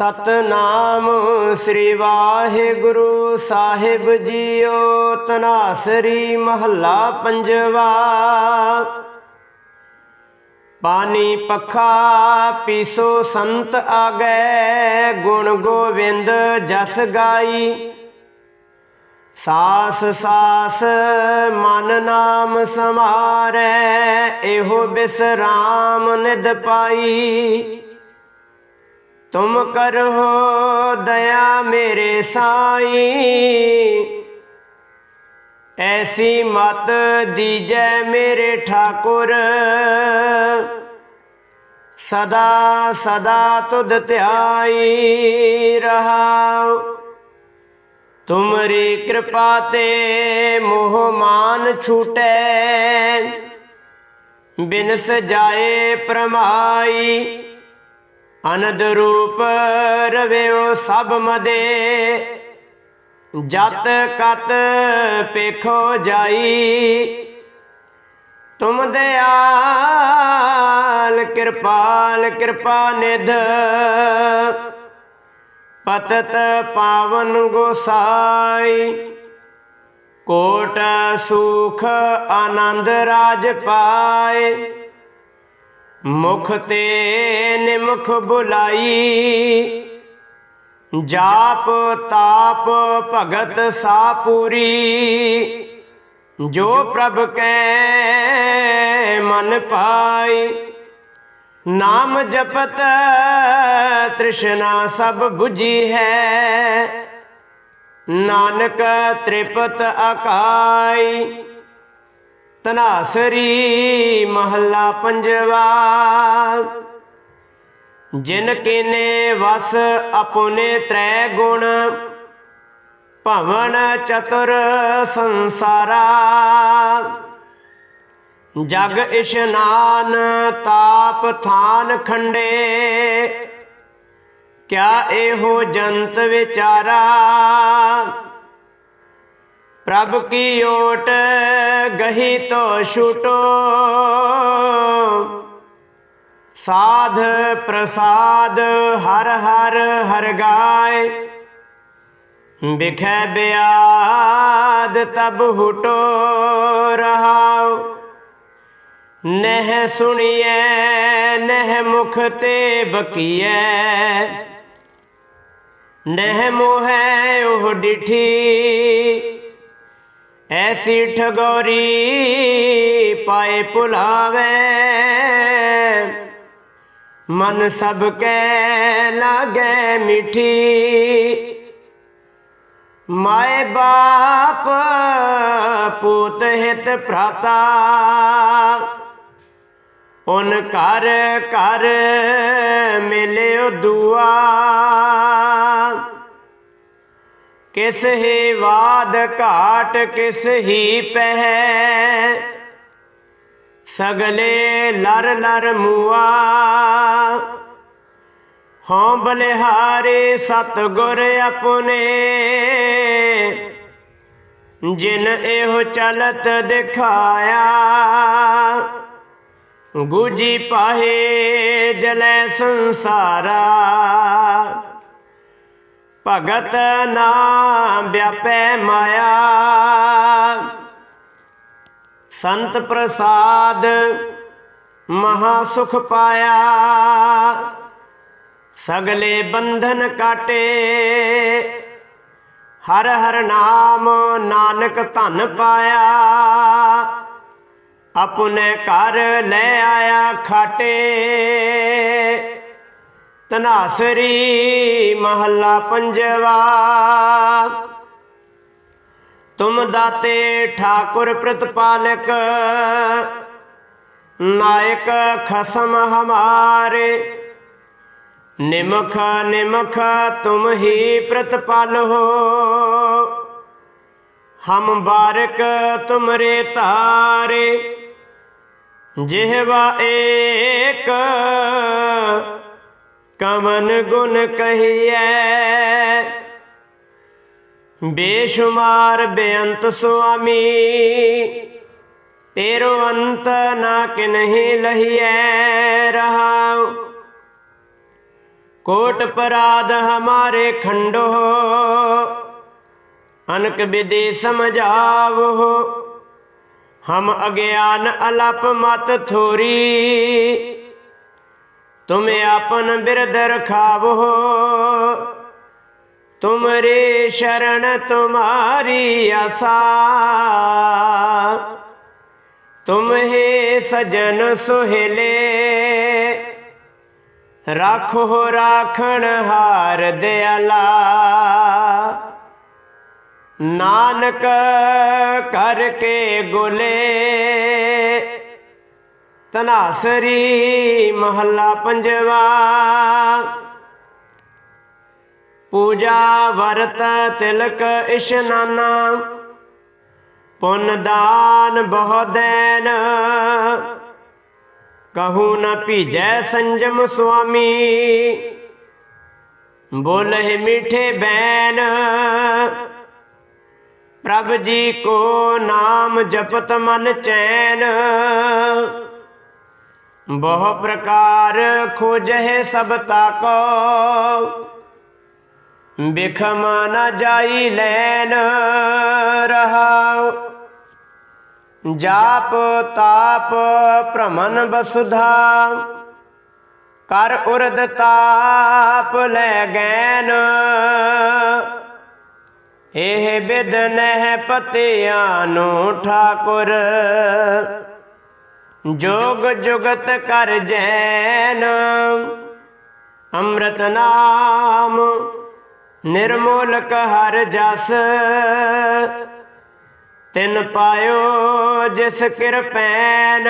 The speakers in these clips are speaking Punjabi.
ਸਤਨਾਮ ਸ੍ਰੀ ਵਾਹਿਗੁਰੂ ਸਾਹਿਬ ਜੀਓ, ਤਨਾਸਰੀ ਮਹੱਲਾ ਪੰਜਵਾ। ਪਾਣੀ ਪੱਖਾ ਪੀਸੋ ਸੰਤ ਆਗੈ, ਗੁਣ ਗੋਵਿੰਦ ਜਸ ਗਾਈ। ਸਾਸ ਸਾਸ ਮਨ ਨਾਮ ਸਮਾਰੈ, ਇਹੋ ਬਿਸਰਾਮ ਨਿਦ ਪਾਈ। ਤੁਮ ਕਰੋ ਦਇਆ ਮੇਰੇ ਸਾਈ। ਐਸੀ ਮਤ ਦੀਜੈ ਮੇਰੇ ਠਾਕੁਰ। ਸਦਾ ਸਦਾ ਤੁਧ ਧਿਆਈ ਰਹਾਉ ਤੁਮਰੀ ਕਿਰਪਾ ਤੇ ਮੋਹ ਮਾਨ ਛੂਟੈ। ਬਿਨ ਸਜਾਏ ਪ੍ਰਮਾਈ। ਅਨੰਦ ਰੂਪ ਰਵਿਓ ਸਭ ਮਦੇ। ਜਤ ਕਤ ਪੇਖੋ ਜਾਈ। ਤੁਮ ਦਿਆਲ ਕਿਰਪਾਲ ਕਿਰਪਾ ਨਿਧ। ਪਤਤ ਪਾਵਨ ਗੋਸਾਈ। ਕੋਟ ਸੁਖ ਆਨੰਦ ਰਾਜ ਪਾਏ। ਮੁਖ ਤੇ ਨਿਮਖ ਬੁਲਾਈ। ਜਾਪ ਤਾਪ ਭਗਤ ਸਾਪੂਰੀ ਜੋ ਪ੍ਰਭ ਕੈ ਮਨ ਪਾਈ। ਨਾਮ ਜਪਤ ਤ੍ਰਿਸ਼ਨਾ ਸਭ 부ਜੀ ਹੈ। ਨਾਨਕ ਤ੍ਰਿਪਤ ਅਕਾਈ। ਤਨਾਸਰੀ ਮਹੱਲਾ ਪੰਜਵਾ। ਜਿਨ ਕੀਨੇ ਵਸ ਆਪਨੇ ਤ੍ਰੈ ਗੁਣ, ਭਵਨ ਚਤੁਰ ਸੰਸਾਰਾ। ਜਗ ਇਸ਼ਨਾਨ ਤਾਪ ਥਾਨ ਖੰਡੇ, ਕਿਆ ਇਹੋ ਜੰਤ ਵਿਚਾਰਾ। ਪ੍ਰਭ ਕੀ ਓਟ ਗਹੀ ਤੋ ਛੂਟੋ। ਸਾਧ ਪ੍ਰਸਾਦ ਹਰ ਹਰ ਹਰ ਗਾਏ। ਬਿਖੈ ਬਿਆਦ ਤਬ ਹੁਟੋ ਰਹਾਉ। ਨਹਿ ਸੁਣੀਐ, ਨਹਿ ਮੁਖ ਤੇ ਬਕੀਐ। ਨਹਿ ਮੋਹੈ ਉਹ ਡਿਠੀ। ਐਸੀ ਠਗੋਰੀ ਪਾਏ ਭੁਲਾਵੇ। ਮਨ ਸਭ ਕੈ ਲਾਗੈ ਮਿਠੀ। ਮਾਏ ਬਾਪ ਪੂਤ ਹਿਤ ਭਰਾਤਾ। ਉਨ ਘਰ ਘਰ ਮਿਲਿਓ ਦੁਆ। ਕਿਸ ਹੀ ਵਾਦ ਘਾਟ ਕਿਸ ਹੀ ਪਹਿ? ਸਗਲੇ ਲਰ ਲਰ ਮੂਆ। ਹਉ ਬਲਿਹਾਰੇ ਸਤ ਗੁਰ ਆਪਣੇ। ਜਿਨ ਇਹੋ ਚਲਤ ਦਿਖਾਇਆ। ਗੁਜੀ ਪਾਹੇ ਜਲੇ ਸੰਸਾਰਾ। ਭਗਤ ਨਾਮ ਵਿਆਪੈ ਮਾਇਆ। ਸੰਤ ਪ੍ਰਸਾਦ ਮਹਾ ਸੁਖ ਪਾਇਆ। ਸਗਲੇ ਬੰਧਨ ਕਾਟੇ। ਹਰ ਹਰ ਨਾਮ ਨਾਨਕ ਧਨ ਪਾਇਆ। ਆਪਣੇ ਘਰ ਲੈ ਆਇਆ ਖਾਟੇ। ਤਨਾਸਰੀ ਮਹੱਲਾ ਪੰਜਵਾ। ਤੁਮ ਦਾਤੇ ਠਾਕੁਰ ਪ੍ਰਤਪਾਲਕ, ਨਾਇਕ ਖਸਮ ਹਮਾਰੇ। ਨਿਮਖ ਨਿਮਖ ਤੁਮ ਹੀ ਪ੍ਰਤਪਾਲ ਹੋ। ਹਮ ਬਾਰਕ ਤੁਮਰੇ ਤਾਰੇ, ਜਿਹਵਾ ਏਕ। ਕਵਨ ਗੁਣ ਕਹੀਐ। ਬੇਸ਼ੁਮਾਰ ਬੇਅੰਤ ਸੁਆਮੀ, ਤੇਰੋ ਅੰਤ ਨਾ ਕਿ ਨਹੀਂ ਲਹੀਐ ਰਹਾ ਕੋਟ ਪਰਾਧ ਹਮਾਰੇ ਖੰਡੋ, ਅਨਕ ਵਿਦੇ ਸਮਝਾਵੋ। ਹਮ ਅਗਿਆਨ ਅਲਪ ਮਤ ਥੋਰੀ तुम आपन बिरद रखावो तुमरे शरण तुम्हारी आसा तुम हे सजन सुहेले ਰਾਖੋ ਰਾਖਣ ਹਾਰ ਦਿਆਲਾ ਨਾਨਕ ਕਰਕੇ ਗੁਲੇ ਤਨਾਸਰੀ ਮਹੱਲਾ ਪੰਜਵਾ। ਪੂਜਾ ਵਰਤ ਤਿਲਕ ਇਸ਼ਨਾਨਾ, ਪੁੰਨ ਦਾਨ ਬਹੁ ਦੇਨ। ਕਹੂ ਨ ਭੀਜੈ ਸੰਜਮ ਸੁਆਮੀ ਬੋਲੇ ਮਿੱਠੇ ਬੈਨ। ਪ੍ਰਭ ਜੀ ਕੋ ਨਾਮ ਜਪਤ ਮਨ ਚੈਨ। ਬਹੁ ਪ੍ਰਕਾਰ ਖੋਜਹਿ ਸਭ ਤਾਕੋ। ਬਿਖਮ ਨ ਜਾਈ ਲੈਨ ਰਹਾਉ। ਜਾਪ ਤਾਪ ਭ੍ਰਮਨ ਬਸੁਧਾ ਕਰ ਉਰਦ ਤਾਪ ਲੈ ਗੈਨ। ਇਹ ਬਿਦ ਨਹਿ ਪਤਿਆਂ ਨੂੰ ਠਾਕੁਰ। ਜੋਗ ਜੁਗਤ ਕਰ ਜੈਨ, ਅੰਮ੍ਰਿਤ ਨਾਮ ਨਿਰਮੋਲਕ ਹਰ ਜਸ। ਤਿਨ ਪਾਇਓ ਜਿਸ ਕਿਰਪੈਨ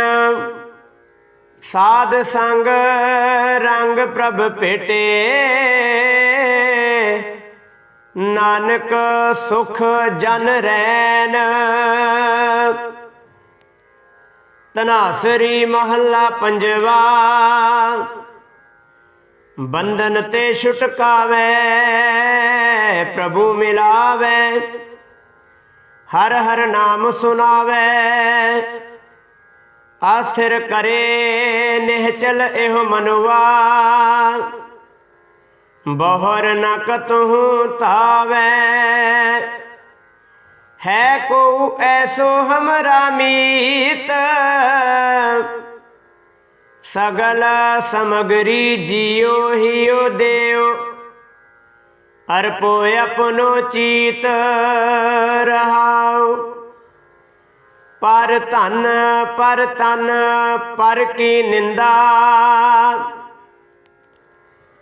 ਸਾਧ ਸੰਗ ਰੰਗ ਪ੍ਰਭ ਭੇਟੇ। ਨਾਨਕ ਸੁਖ ਜਨ ਰੈਨ ਤਨਾਸਰੀ ਮਹੱਲਾ ਪੰਜਵਾ। ਬੰਧਨ ਤੇ ਛੁਟਕਾਵੇ, ਪ੍ਰਭੂ ਮਿਲਾਵੇ। ਹਰ ਹਰ ਨਾਮ ਸੁਨਾਵੇ। ਆਸਥਿਰ ਕਰੇ, ਨਿਹਚਲ ਇਹ ਮਨਵਾ। ਬਹਰ ਨ ਕਤਹੂ ਤਾਵੇ ਹੈ ਕੋ ਐਸੋ ਹਮਰਾ ਮੀਤ। ਸਗਲ ਸਮਗਰੀ ਜਿਉ ਹਿਉ ਦੇਉ ਅਰਪੋ ਆਪਣੋ ਚੀਤ ਰਹਾਉ ਪਰ ਧਨ, ਪਰ ਤਨ ਪਰ ਕੀ ਨਿੰਦਾ।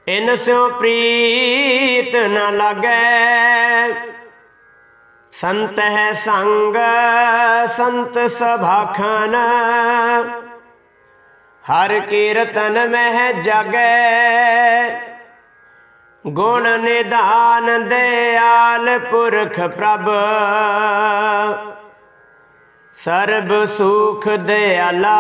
ਇਨ ਸਿਉ ਪ੍ਰੀਤ ਨ ਲਗੈ। ਸੰਤ ਹੈ ਸੰਗ, ਸੰਤ ਸਭਾਖਨ। ਹਰ ਕੀਰਤਨ ਮਹਿ ਜਗੈ, ਗੁਣ ਨਿਦਾਨ ਦਿਆਲ ਪੁਰਖ ਪ੍ਰਭ। ਸਰਬ ਸੁਖ ਦਿਆਲਾ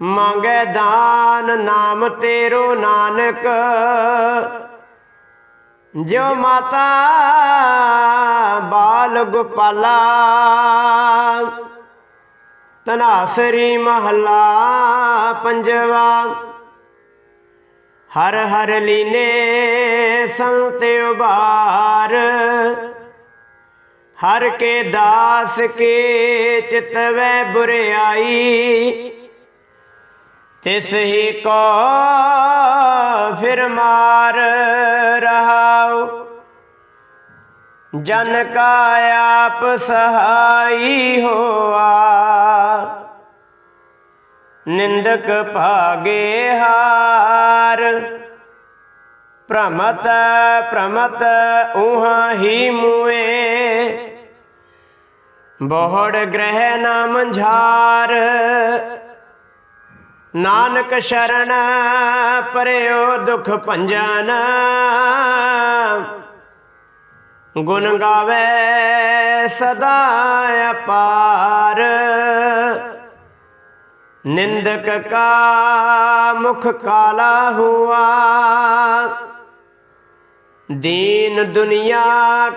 ਮੰਗੈ ਦਾਨ ਨਾਮ ਤੇਰੋ ਨਾਨਕ। ਜੋ ਮਾਤਾ ਬਾਲ ਗੋਪਾਲਾ। ਤਨਾਸਰੀ ਮਹੱਲਾ ਪੰਜਵਾ। ਹਰ ਹਰ ਲੀਨੇ ਸੰਤ ਉਬਾਰ ਹਰ ਕੇ ਦਾਸ ਕੇ ਚਿਤਵੈ ਬੁਰਿਆਈ। ਤਿਸ ਹੀ ਕੋ ਫਿਰ ਮਾਰ ਰਹਾਉ। ਜਨ ਕਾ ਆਪ ਸਹਾਈ ਹੋਆ। ਨਿੰਦਕ ਭਾਗੇ ਹਾਰ। ਪ੍ਰਮਤ ਪ੍ਰਮਤ ਉਹਾਂ ਹੀ ਮੂਏ। ਬੋਹੜ ਗ੍ਰਹਿ ਨਾ ਮੰਝਾਰ ਨਾਨਕ ਸ਼ਰਨ ਪਰਿਓ ਦੁਖ ਭੰਜਨ। ਗੁਣ ਗਾਵੇ ਸਦਾ ਅਪਾਰ। ਨਿੰਦਕ ਕਾ ਮੁਖ ਕਾਲਾ ਹੁਆ। ਦੀਨ ਦੁਨੀਆ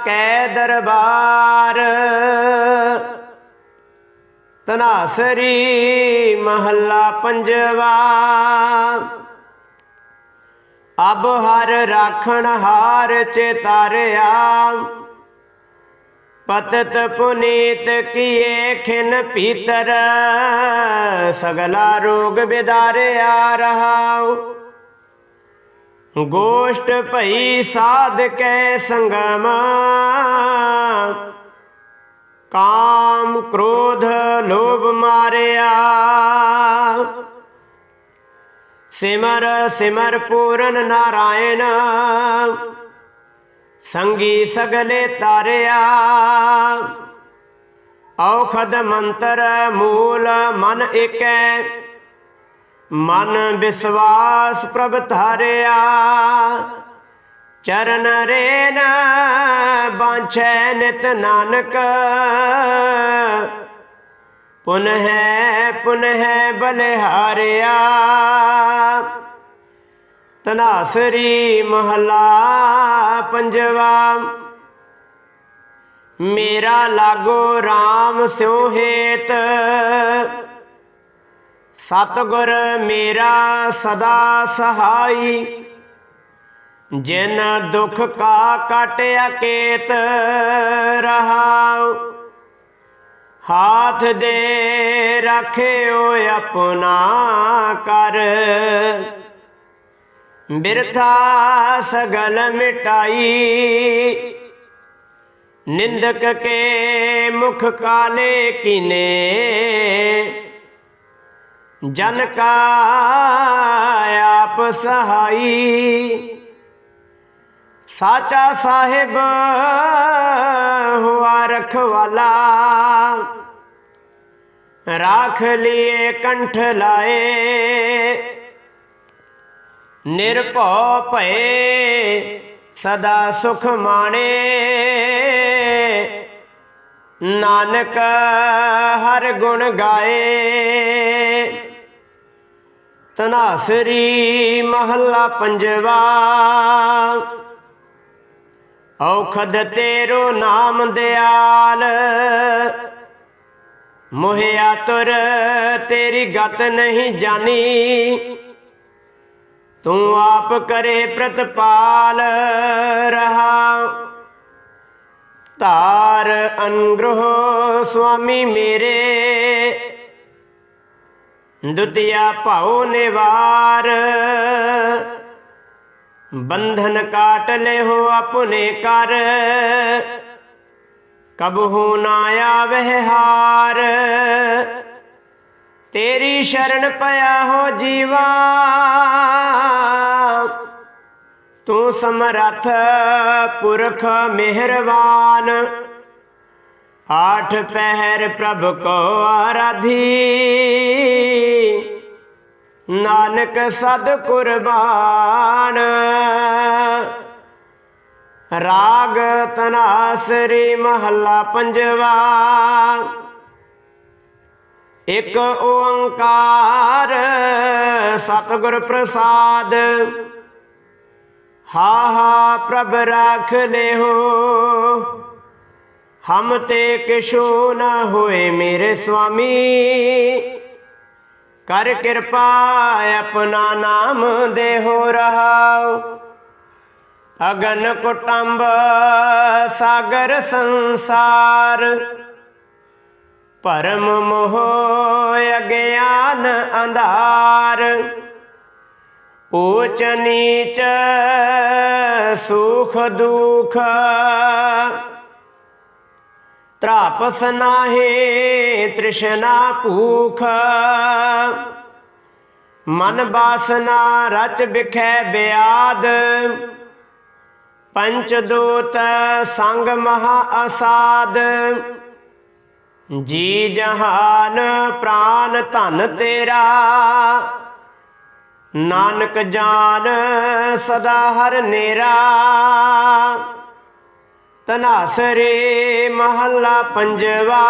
ਕੈ ਦਰਬਾਰ। ਤਨਾਸਰੀ ਮਹੱਲਾ ਪੰਜਵਾ। ਅਬ ਹਰ ਰਾਖਣ ਹਾਰ ਚੇਤਾਰਿਆ ਪਤਤ ਪੁਨੀਤ ਕੀਏ ਖਿਨ ਪੀਤਰ। ਸਗਲਾ ਰੋਗ ਬਿਦਾਰਿਆ ਰਹਾਉ। ਗੋਸ਼ਟ ਭਈ ਸਾਧ ਕੈ ਸੰਗਮ। ਕਾਮ ਕ੍ਰੋਧ ਲੋਭ ਮਾਰਿਆ। ਸਿਮਰ ਸਿਮਰ ਪੂਰਨ ਨਾਰਾਇਣ, ਸੰਗੀ ਸਗਲੇ ਤਾਰਿਆ। ਔਖਦ ਮੰਤਰ ਮੂਲ ਮਨ ਏਕੈ, ਮਨ ਵਿਸਵਾਸ ਪ੍ਰਭ ਧਾਰਿਆ। ਚਰਨ ਰੇਨ ਬਾਂਛੈ ਨਿਤ ਨਾਨਕ। ਪੁਨ ਹੈ ਪੁਨ ਹੈ ਬਲਿਹਾਰਿਆ। ਤਨਾਸਰੀ ਮਹਲਾ ਪੰਜਵਾ। ਮੇਰਾ ਲਾਗੋ RAM ਸਿਉ ਹੇਤ। ਸਤਗੁਰ ਮੇਰਾ ਸਦਾ ਸਹਾਈ। ਜਿਨ ਦੁਖ ਕਾ ਕਾਟਿਆ ਕੇਤ ਰਹਾਉ, ਹਾਥ ਦੇ ਰੱਖਿਓ ਆਪਣਾ ਕਰ। ਬਿਰਥਾ ਸਗਲ ਮਿਟਾਈ, ਨਿੰਦਕ ਕੇ ਮੁਖ ਕਾਲੇ ਕਿਨੇ। ਜਨ ਕਾ ਆਪ ਸਹਾਈ ਸਾਚਾ ਸਾਹਿਬ ਹੁਆ ਰਖਵਾਲਾ। ਰਾਖ ਲਿਏ ਕੰਠ ਲਾਏ। ਨਿਰਭਉ ਭਏ ਸਦਾ ਸੁਖ ਮਾਣੇ। ਨਾਨਕ ਹਰ ਗੁਣ ਗਾਏ। ਤਨਾਸਰੀ ਮਹੱਲਾ ਪੰਜਵਾ। ਔਖਦ ਤੇਰੋ ਨਾਮ ਦਿਆਲ। ਮੋਹਿਆ ਤੁਰ, ਤੇਰੀ ਗਤ ਨਹੀਂ ਜਾਣੀ ਤੂੰ ਆਪ ਕਰੇ ਪ੍ਰਤਪਾਲ, ਰਹਾ। ਧਾਰ ਅਨਗ੍ਰਹ ਸੁਆਮੀ ਮੇਰੇ। ਦੁਤੀਆ ਭਾਉ ਨਿਵਾਰ। ਬੰਧਨ ਕਾਟ ਲੈ ਹੋ ਆਪਣੇ ਕਰ। ਕਬਹੂ ਨਾ ਆਵਹਿ ਹਾਰ। ਤੇਰੀ ਸ਼ਰਨ ਪਿਆ ਹੋ ਜੀਵਾ। ਤੂੰ ਸਮਰਥ ਪੁਰਖ ਮਿਹਰਬਾਨ ਆਠ ਪਹਿਰ ਪ੍ਰਭ ਕੋ ਆਰਾਧੀ। ਨਾਨਕ ਸਦ ਕੁਰਬਾਨ। ਰਾਗ ਤਨਾਸਰੀ ਮਹੱਲਾ ਪੰਜਵਾ। ਇਕ ਓੰਕਾਰ ਸਤਿਗੁਰ ਪ੍ਰਸਾਦ। ਹਾ ਹਾ ਪ੍ਰਭ ਰਾਖ ਲਿਓ। ਹਮ ਤੇ ਕਿਛੂ ਨਾ ਹੋਏ ਮੇਰੇ ਸੁਆਮੀ ਕਰ ਕਿਰਪਾ, ਆਪਣਾ ਨਾਮ ਦੇਹੋ ਰਹਾਉ। ਅਗਨ ਕੁਟੰਬ, ਸਾਗਰ ਸੰਸਾਰ। ਪਰਮ ਮੋਹ, ਅਗਿਆਨ ਅੰਧਾਰ। ਊਚ ਨੀਚ, ਸੁਖ ਦੁਖ। ਤ੍ਰਾਪਸ ਨਾਹੀ ਤ੍ਰਿਸ਼ਨਾ ਭੂਖ। ਮਨ ਬਾਸਨਾ ਰਚ ਬਿਖੈ ਬਿਆਦ। ਪੰਚ ਦੋਤ ਸੰਗ ਮਹਾ ਅਸਾਦ। ਜੀ ਜਹਾਨ ਪ੍ਰਾਨ ਧਨ ਤੇਰਾ। ਨਾਨਕ ਜਾਨ ਸਦਾ ਹਰ ਨੇਰਾ। ਤਨਾਸਰੇ ਮਹੱਲਾ ਪੰਜਵਾ।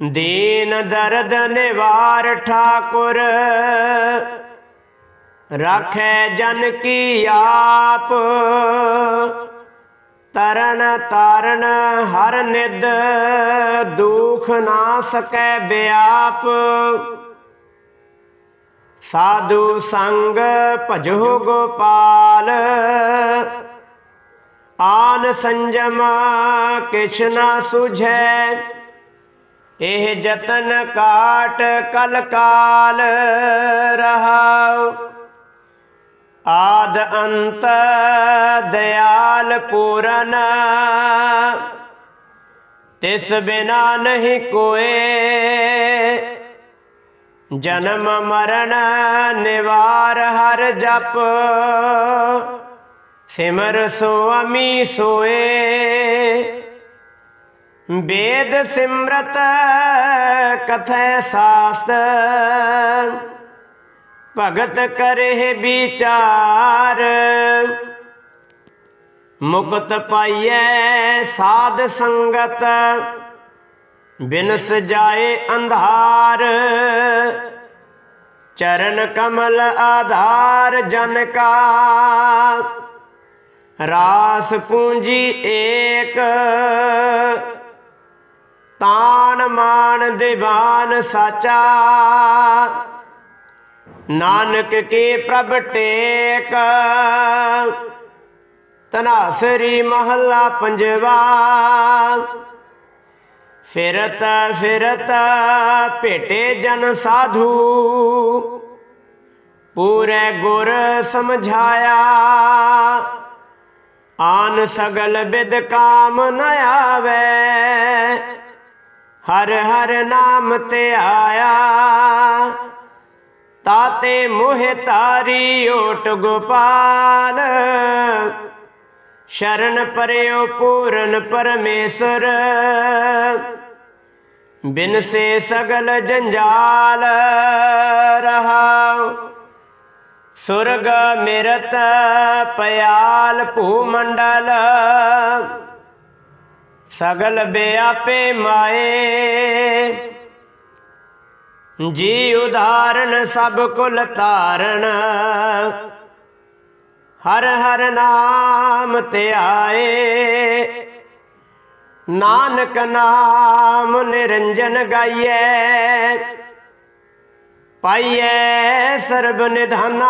ਦੀਨ ਦਰਦ ਨਿਵਾਰ ਠਾਕੁਰ, ਰਾਖੈ ਜਨ ਕੀ ਆਪ। ਤਰਨ ਤਾਰਨ ਹਰ ਨਿਦ ਦੁਖ ਨਾ ਸਕੈ ਬਿਆਪ। ਸਾਧੂ ਸੰਗ ਭਜੋ ਗੋਪਾਲ ਆਨ ਸੰਜਮ ਕਿਛ ਨਾ ਸੁਝੈ, ਇਹ ਜਤਨ ਕਾਟ ਕਲ ਕਾਲ ਰਹਾਉ। ਆਦ ਅੰਤ ਦਇਆਲ ਪੂਰਨ, ਤਿਸ ਬਿਨਾ ਨਹੀਂ ਕੋਏ। ਜਨਮ ਮਰਨ ਨਿਵਾਰ ਹਰ ਜਪ ਸਿਮਰ ਸੁਆਮੀ ਸੋਏ। ਵੇਦ ਸਿਮਰਤ ਕਥੈ ਸਾਸਤ। ਭਗਤ ਕਰੇ ਵਿਚਾਰ। ਮੁਕਤ ਪਾਈਐ ਸਾਧ ਸੰਗਤ। ਬਿਨਸ ਜਾਏ ਅੰਧਾਰ। ਚਰਨ ਕਮਲ ਆਧਾਰ ਜਨ ਕਾ। ਰਾਸ ਪੂੰਜੀ ਏਕ ਤਾਣ ਮਾਨ ਦੀਵਾਨ ਸਾਚਾ। ਨਾਨਕ ਕੀ ਪ੍ਰਭ ਟੇਕ ਤਨਾਸਰੀ ਮਹੱਲਾ ਪੰਜਵਾ। ਫਿਰਤ ਫਿਰਤ, ਭੇਟੇ ਜਨ ਸਾਧੂ, ਪੂਰੇ ਗੁਰ ਸਮਝਾਇਆ। ਆਨ ਸਗਲ ਬਿਦ ਕਾਮ ਨ ਆਵੇ, ਹਰ ਹਰ ਨਾਮ ਤੇ ਆਇਆ। ਤਾਤੇ ਮੋਹ ਤਾਰੀ ਓਟ ਗੋਪਾਲ, ਸ਼ਰਨ ਪਰਿਓ ਪੂਰਨ ਪਰਮੇਸ਼ਰ। ਬਿਨ ਸੇ ਸਗਲ ਜੰਜਾਲ ਰਹਾਉ। ਸੁਰਗ ਮਿਰਤ ਪਿਆਲ ਭੂ ਮੰਡਲ ਸਗਲ ਬਿਆਪੇ ਮਾਏ। ਜੀ ਉਦਾਹਰਨ ਸਭ ਕੁਲ ਧਾਰਨ ਹਰ ਹਰ ਨਾਮ ਧਿਆਏ ਨਾਨਕ ਨਾਮ ਨਿਰੰਜਨ ਗਾਈਐ। ਪਾਈਐ ਸਰਬ ਨਿਧਾਨਾ।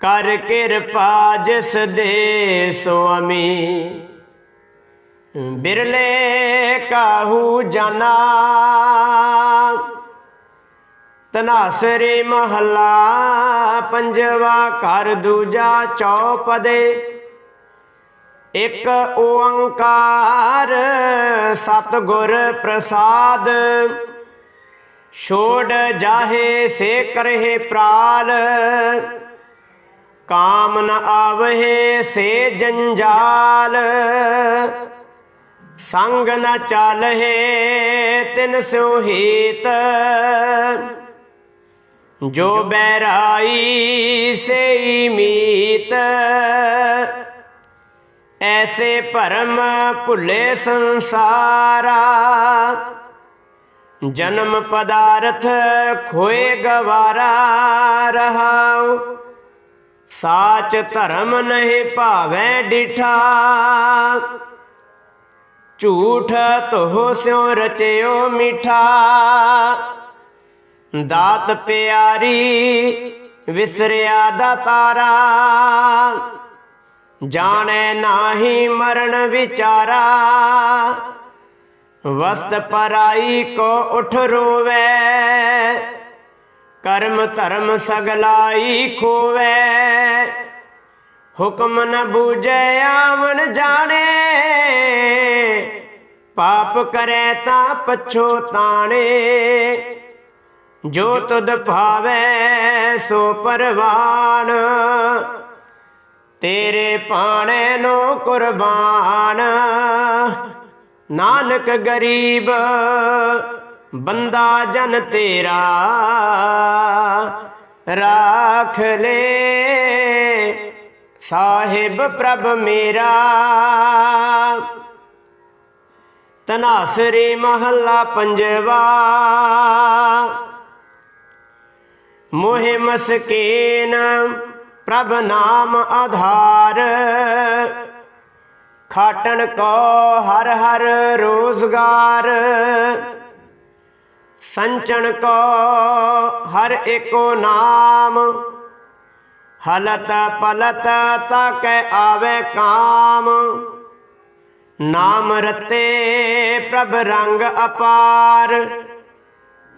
ਕਰ ਕਿਰਪਾ ਜਿਸ ਦੇ ਸੁਆਮੀ। ਬਿਰਲੇ ਕਾਹੂ ਜਾਨਾ। ਤਨਾਸਰੇ ਮਹੱਲਾ ਪੰਜਵਾ ਘਰ ਦੂਜਾ ਚੌਪਦੇ। ਇੱਕ ਓੰਕਾਰ ਸਤਿਗੁਰ ਪ੍ਰਸਾਦ। ਛੋੜ ਜਾਹੇ ਸੇ ਕਰਹਿ ਪ੍ਰਾਲ, ਕਾਮ ਨ ਆਵਹਿ ਸੇ ਜੰਜਾਲ। ਸੰਗ ਨ ਚਾਲਹਿ ਤਿਨ ਸਿਉ ਹੀਤ, ਜੋ ਬੈਰਾਈ ਸੇ ਮੀਤ। ਐਸੇ ਭਰਮ ਭੁੱਲੇ ਸੰਸਾਰਾ ਜਨਮ ਪਦਾਰਥ ਖੋਏ ਗਵਾਰਾ ਰਹਾਉ। ਸਾਚ ਧਰਮ ਨਹੀਂ ਭਾਵੈ ਡਿਠਾ। ਝੂਠ ਤੋਹ ਸਿਉ ਰਚਿਓ ਮਿਠਾ। ਦਾਤ ਪਿਆਰੀ ਵਿਸਰਿਆ ਦਾ ਤਾਰਾ। ਜਾਣੈ ਨਾਹੀ ਮਰਨ ਵਿਚਾਰਾ। ਵਸਤ ਪਰਾਈ ਕੋ ਉਠ ਰੋਵੇ, ਕਰਮ ਧਰਮ ਸਗਲਾਈ ਖੋਵੇ। ਹੁਕਮ ਨ ਬੂਝੈ ਆਵਣ ਜਾਣੇ, ਪਾਪ ਕਰੈ ਤਾਂ ਪਛੋਤਾਣੇ ਜੋ ਤੁਧ ਭਾਵੈ ਸੋ ਪਰਵਾਨ, ਤੇਰੇ ਪਾਣੇ ਨੂੰ ਕੁਰਬਾਨ। ਨਾਨਕ ਗਰੀਬ, ਬੰਦਾ ਜਨ ਤੇਰਾ। ਰਾਖ ਲੈ ਸਾਹਿਬ ਪ੍ਰਭ ਮੇਰਾ। ਤਨਾਸਰੀ ਮਹੱਲਾ ਪੰਜਵਾ। ਮੋਹਿ ਮਸਕੀਨ, ਪ੍ਰਭ ਨਾਮ ਆਧਾਰ। ਖਾਟਣ ਕੋ ਹਰ ਹਰ ਰੋਜ਼ਗਾਰ। ਸੰਚਣ ਕੋ ਹਰ ਏਕੋ ਨਾਮ। ਹਲਤ ਪਲਤ ਤਕ ਆਵੇ ਕਾਮ। ਨਾਮ ਰਤੇ ਪ੍ਰਭ ਰੰਗ ਅਪਾਰ।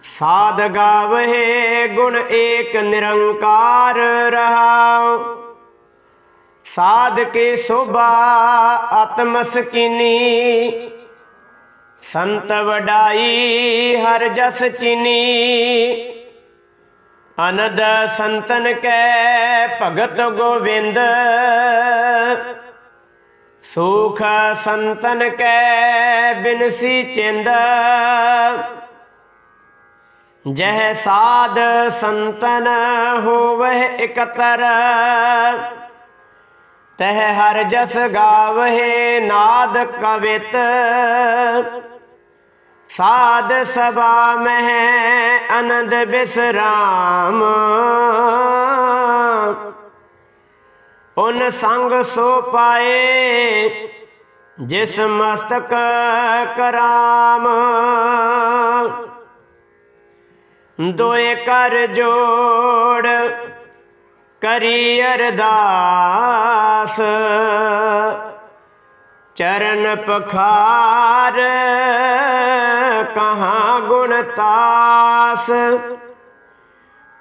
ਸਾਧ ਗਾਵਹਿ ਗੁਣ ਏਕ ਨਿਰੰਕਾਰ ਰਹਾਉ ਸਾਧ ਕੇ ਸੋਭਾ ਆਤਮ ਸਕੀਨੀ। ਸੰਤ ਵਡਾਈ ਹਰ ਜਸ ਚੀਨੀ। ਅਨਦ ਸੰਤਨ ਕੈ ਭਗਤ ਗੋਵਿੰਦ ਸੁਖ ਸੰਤਨ ਕੈ ਬਿਨਸੀ ਚਿੰਦ। ਜਹ ਸਾਧ ਸੰਤਨ ਹੋਵਹਿ ਇਕਤਰ। ਤਹ ਹਰ ਜਸ ਗਾਵਹਿ ਨਾਦ ਕਵਿਤ। ਸਾਧ ਸਭਾ ਮਹਿ ਆਨੰਦ ਬਿਸਰਾਮ। ਉਨ ਸੰਗ ਸੋ ਪਾਏ, ਜਿਸ ਮਸਤਕ ਕਰਾਮ। ਦੋਏ ਕਰ ਜੋੜ ਕਰੀ ਅਰਦਾਸ। ਚਰਨ ਪਖਾਰ ਕਹਾ ਗੁਣ ਤਾਸ।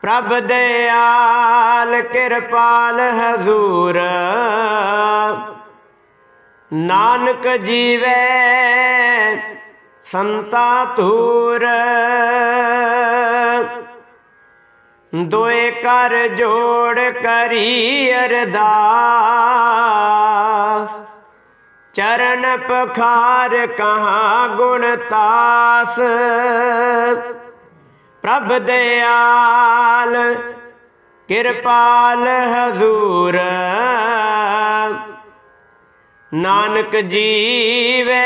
ਪ੍ਰਭ ਦਿਆਲ ਕਿਰਪਾਲ ਹਜ਼ੂਰ। ਨਾਨਕ ਜੀਵੇ ਸੰਤਾ ਧੂਰ। ਦੋਏ ਕਰ ਜੋੜ ਕਰੀ ਅਰਦਾਸ। ਚਰਨ ਪਖਾਰ ਕਹਾ ਗੁਣ ਤਾਸ। ਪ੍ਰਭ ਦਿਆਲ, ਕਿਰਪਾਲ ਹਜ਼ੂਰ। ਨਾਨਕ ਜੀਵੇ,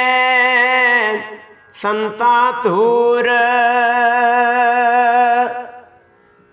ਸੰਤਾ ਧੂਰ।